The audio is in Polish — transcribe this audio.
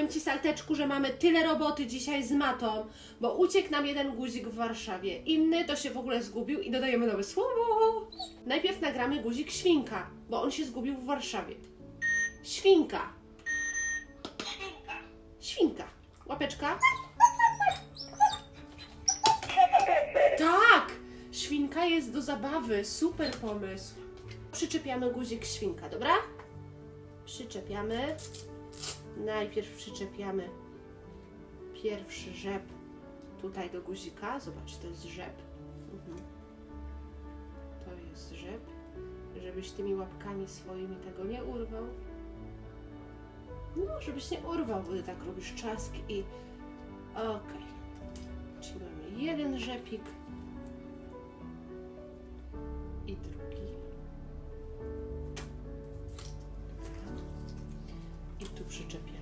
powiem Ci, Salteczku, że mamy tyle roboty dzisiaj z matą, bo uciekł nam jeden guzik w Warszawie, inny to się w ogóle zgubił i dodajemy nowe słowo. Najpierw nagramy guzik świnka, bo on się zgubił w Warszawie. Świnka. Świnka. Łapeczka. Tak! Świnka jest do zabawy. Super pomysł. Przyczepiamy guzik świnka, dobra? Przyczepiamy. Najpierw przyczepiamy pierwszy rzep tutaj do guzika. Zobacz, to jest rzep. Mhm. To jest rzep. Żebyś tymi łapkami swoimi tego nie urwał. No, żebyś nie urwał, ty tak robisz czask i... Okej. Czyli mamy jeden rzepik i drugi. I tu przyczepiamy.